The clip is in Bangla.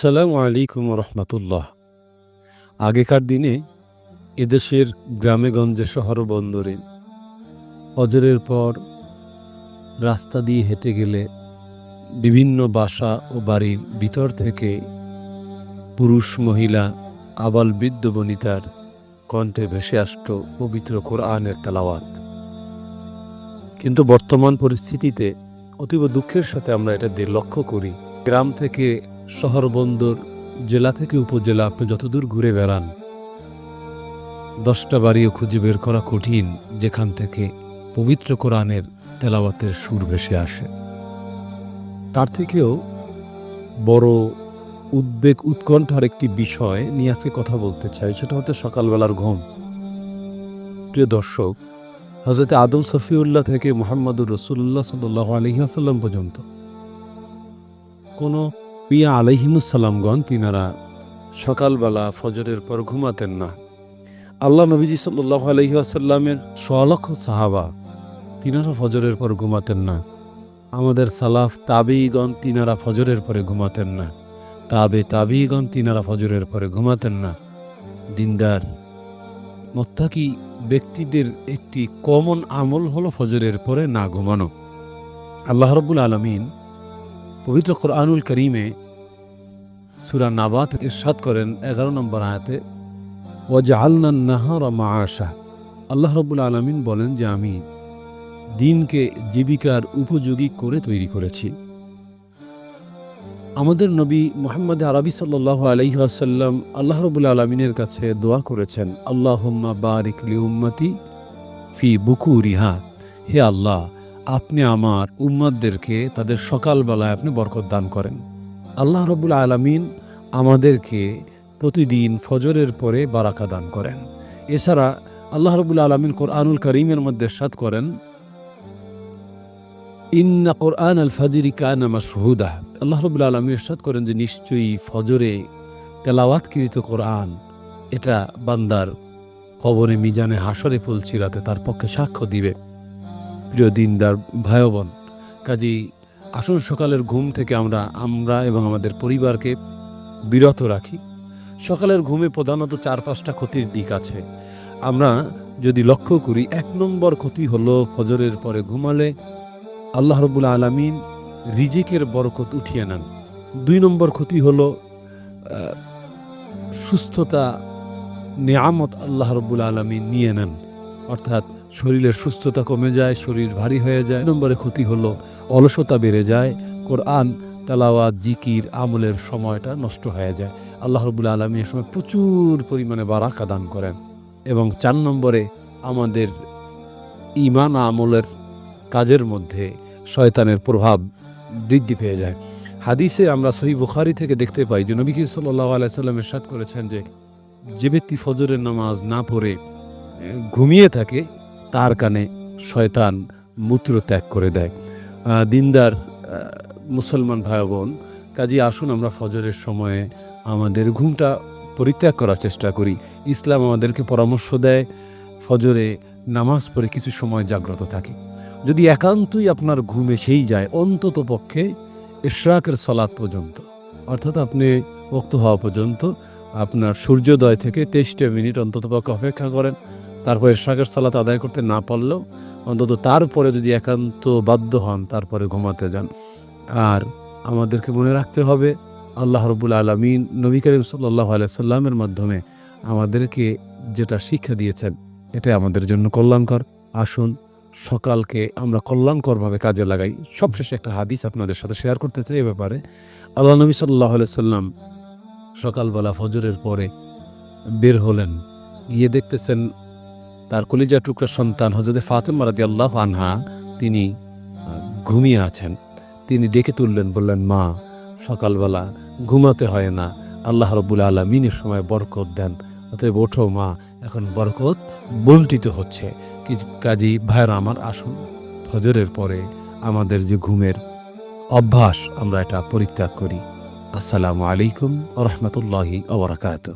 আসসালামু আলাইকুম রহমতুল্লাহ। আগেকার দিনে এদেশের গ্রামেগঞ্জে শহর বন্দরে অজরের পর রাস্তা দিয়ে হেঁটে গেলে বিভিন্ন বাসা ও বাড়ির ভিতর থেকে পুরুষ, মহিলা, আবাল বৃদ্ধ বনিতার কণ্ঠে ভেসে আসত পবিত্র কোরআনের তালাওয়াত। কিন্তু বর্তমান পরিস্থিতিতে অতীব দুঃখের সাথে আমরা এটা লক্ষ্য করি। গ্রাম থেকে শহর বন্দর, জেলা থেকে উপজেলা আপনি যতদূর ঘুরে বেড়ান, দশটা বাড়িও খুঁজে বের করা কঠিন, যেখান থেকে পবিত্র কোরআনের তেলাওয়াতের সুর ভেসে আসে। তার থেকেও বড় উদ্বেগ উৎকণ্ঠার একটি বিষয় নিয়ে আজকে কথা বলতে চাই, সেটা হচ্ছে সকালবেলার ঘুম। প্রিয় দর্শক হজরত আদম সফিউল্লাহ থেকে মোহাম্মদুর রসুল্লাহ সাল্লাহ আলহিহাসাল্লাম পর্যন্ত কোনো পিয়া আলহিমুসাল্লামগণ তিনারা সকালবেলা ফজরের পর ঘুমাতেন না। আল্লাহ নবীজি সাল্লাহ আলহিহাসাল্লামের সোয়ালক্ষ সাহাবা তিনারা ফজরের পর ঘুমাতেন না। আমাদের সালাফ তাবিগণ তিনারা ফজরের পরে ঘুমাতেন না। তাবে তাবিগণ তিনারা ফজরের পরে ঘুমাতেন না। দিনদার, মোত্তাকি ব্যক্তিদের একটি কমন আমল হলো ফজরের পরে না ঘুমানো। আল্লাহ রব্বুল আলমিন পবিত্র কোরআনুল করিমে সুরা নাবাত ইরশাদ করেন এগারো নম্বর আয়াতে ওয়াজা আল্লা নাহার মাআশা। আল্লাহ রব্বুল আলমিন বলেন যে, আমি দিনকে জীবিকার উপযোগী করে তৈরি করেছি। আমাদের নবী মোহাম্মদ আরবি সাল্লাহ আলহি আসাল্লাম আল্লাহ রবুল আলমিনের কাছে দোয়া করেছেন আল্লাহ বারিক লি উম্মতি ফি বুকু রিহা হে আল্লাহ আপনি আমার উম্মাদদেরকে তাদের সকালবেলায় আপনি বরকত দান করেন। আল্লাহ রবুল আলমিন আমাদেরকে প্রতিদিন ফজরের পরে বারাকা দান করেন। এছাড়া আল্লাহ রবুল আলমিন কোরআনুল করিমের মধ্যে সাত করেন, ইন্না কোরআন আল ফাজিরি কানা মাসহুদা আল্লাহ রবুল আলমী ইরশাদ করেন যে, নিশ্চয়ই ফজরে তেলাওয়াতকৃত কোরআন, এটা বান্দার কবরে মিজানে হাসরে পলচিরাতে তার পক্ষে সাক্ষ্য দিবে। প্রিয় দিনদার ভাই বোন কাজী আসুন সকালের ঘুম থেকে আমরা আমরা এবং আমাদের পরিবারকে বিরত রাখি। সকালের ঘুমে প্রধানত চার পাঁচটা ক্ষতির দিক আছে। আমরা যদি লক্ষ্য করি, এক নম্বর ক্ষতি হলো ফজরের পরে ঘুমালে আল্লাহ রবুল আলমিন রিজিকের বরকত উঠিয়ে নেন। দুই নম্বর ক্ষতি হলো সুস্থতা, নেয়ামত আল্লাহ রবুল আলমিন নিয়ে নেন। অর্থাৎ শরীরের সুস্থতা কমে যায়, শরীর ভারী হয়ে যায়। নম্বরে ক্ষতি হলো, অলসতা বেড়ে যায়। কোরআন, তালাওয়াত, জিকির, আমলের সময়টা নষ্ট হয়ে যায়। আল্লাহ রবুল আলমী এ সময় প্রচুর পরিমাণে বারাকা দান করেন। এবং চার নম্বরে আমাদের ইমান আমলের কাজের মধ্যে শয়তানের প্রভাব বৃদ্ধি পেয়ে যায়। হাদিসে আমরা সহি বুখারি থেকে দেখতে পাই যে নবী সাল্লাহ আলাইসাল্লাম এরশাদ করেছেন যে যে ব্যক্তি ফজরের নামাজ না পড়ে ঘুমিয়ে থাকে তার কানে শয়তান মূত্র ত্যাগ করে দেয়। দিনদার মুসলমান ভাই বোন কাজী আসুন আমরা ফজরের সময়ে আমাদের ঘুমটা পরিত্যাগ করার চেষ্টা করি। ইসলাম আমাদেরকে পরামর্শ দেয়, ফজরে নামাজ পড়ে কিছু সময় জাগ্রত থাকি। যদি একান্তই আপনার ঘুমে সেই যায়, অন্তত পক্ষে ইশরাকের সলাৎ পর্যন্ত, অর্থাৎ আপনি বক্ত হওয়া পর্যন্ত আপনার সূর্যোদয় থেকে তেইশটা মিনিট অন্তত পক্ষে অপেক্ষা করেন। তারপর ইশরাকের সলাৎ আদায় করতে না পারলেও অন্তত তারপরে যদি একান্ত বাধ্য হন, তারপরে ঘুমাতে যান। আর আমাদেরকে মনে রাখতে হবে, আল্লাহ রবুল আলমিন নবী করিম সাল্লাহ আলাইসাল্লামের মাধ্যমে আমাদেরকে যেটা শিক্ষা দিয়েছেন, এটাই আমাদের জন্য কল্যাণকর। আসুন, সকালকে আমরা কল্যাণকরভাবে কাজে লাগাই। সবশেষে একটা হাদিস আপনাদের সাথে শেয়ার করতে চাই এ ব্যাপারে। আল্লাহ নবী সাল্লাহ সাল্লাম সকালবেলা ফজরের পরে বের হলেন, গিয়ে দেখতেছেন তার কলিজা টুকরা সন্তান হজরতে ফাতেমা রাদি আল্লাহ আনহা তিনি ঘুমিয়ে আছেন। তিনি ডেকে তুললেন, বললেন, মা, সকালবেলা ঘুমাতে হয় না। আল্লাহ রবুল আলমিনের সময় বরকত দেন। অতএব ওঠো মা, এখন বরকত বল্টিত হচ্ছে। কাজী ভাইরা আমার আসুন ফজরের পরে আমাদের যে ঘুমের অভ্যাস, আমরা এটা পরিত্যাগ করি। আসসালামু আলাইকুম রহমতুল্লাহি আবরাকাত